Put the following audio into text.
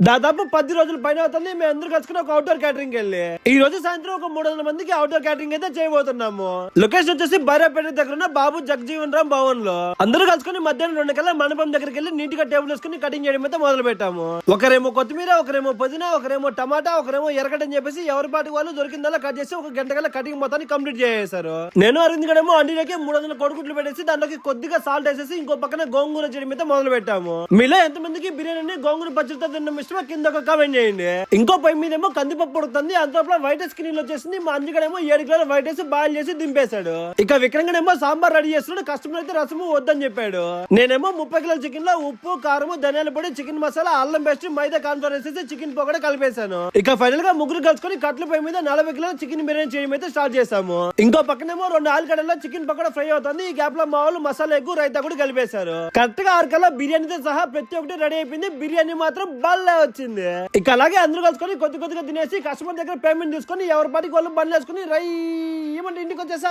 దాదాపు పది రోజుల పైన అవుతుంది. మేము అందరూ కలుసుకుని ఒక అవుట్డోర్ క్యాటరింగ్ వెళ్ళి. ఈ రోజు సాయంత్రం ఒక మూడు వందల మందికి అవుట్డోర్ క్యాటరింగ్ అయితే చేయబోతున్నాము. లొకేషన్ వచ్చేసి బైరాపేట దగ్గర ఉన్న బాబు జగజీవన్ రామ్ భవన్లో అందరూ కలుసుకుని మధ్యాహ్నం రెండు కల్లా మండపం దగ్గరికి వెళ్ళి నీట్గా టేబుల్ వేసుకుని కటింగ్ చేయడం అయితే మొదలు పెట్టాము ఒకరేమో కొత్తిమీర ఒకరేమో పుదీనా ఒకరేమో టమాటా ఒకరేమో ఎరగడని చెప్పేసి ఎవరి పాటి వాళ్ళు దొరికిందలా కట్ చేసి ఒక గంట కల్లా కటింగ్ మొత్తాన్ని కంప్లీట్ చేసేసారు నేను అరవింద్ గడేమో అండిలోకి మూడు వందల కొడుకుట్లు పెట్టేసి దాంట్లోకి కొద్దిగా సాల్ట్ వేసేసి ఇంకో పక్కన గోంగూర చేయడం అయితే మొదలు పెట్టాము మీలో ఎంతమందికి బిర్యానీ గోంగూర పచ్చడితో తిన్న ఇష్టమో కింద ఒక కామెంట్ చేయండి. ఇంకో పై మీద ఏమో కందిపప్పు ఉడుతుంది అంతలో వైట్ స్క్రీన్ వచ్చేసింది మా అంజుగడేమో ఏడు కిలోల వైట్ రైస్ బాయిల్ చేసి దింపేశాడు. ఇక విక్రంగడేమో సాంబార్ రెడీ చేస్తున్నాడు కస్టమర్ అయితే రసము వద్దని చెప్పాడు. నేనేమో ముప్పై కిలోల చికెన్లో ఉప్పు కారము ధనియాల పొడి చికెన్ మసాలా అల్లం పేస్ట్ మైదా కాన్ఫర్ వేసేసి చికెన్ పకోడా కలిపేశాను. ఇక ఫైనల్గా ముగ్గురు కలుసుకొని కట్ల పొయ్యి మీద నలభై కిలోల చికెన్ బిర్యానీ చేయడం అయితే స్టార్ట్ చేసాము ఇంకో పక్కనేమో రెండు ఆలుగడ్డల్లో చికెన్ పకోడా ఫ్రై అవుతుంది ఈ గ్యాప్లో మా వాళ్ళు మసాలా ఎగ్గు రైతా కూడా కలిపేశారు. కరెక్ట్గా ఆరు కల్లా బిర్యానీతో సహా ప్రతి ఒక్కటి రెడీ అయిపోయింది బిర్యానీ మాత్రం బల్ల. వచ్చింది. ఇక అలాగే అందరూ కలుసుకొని కొద్ది కొద్దిగా తినేసి కస్టమర్ దగ్గర పేమెంట్ తీసుకొని ఎవరి పాటికి వాళ్ళు బండ్లు వేసుకుని రై ఏమంటే ఇంటికి వచ్చేసా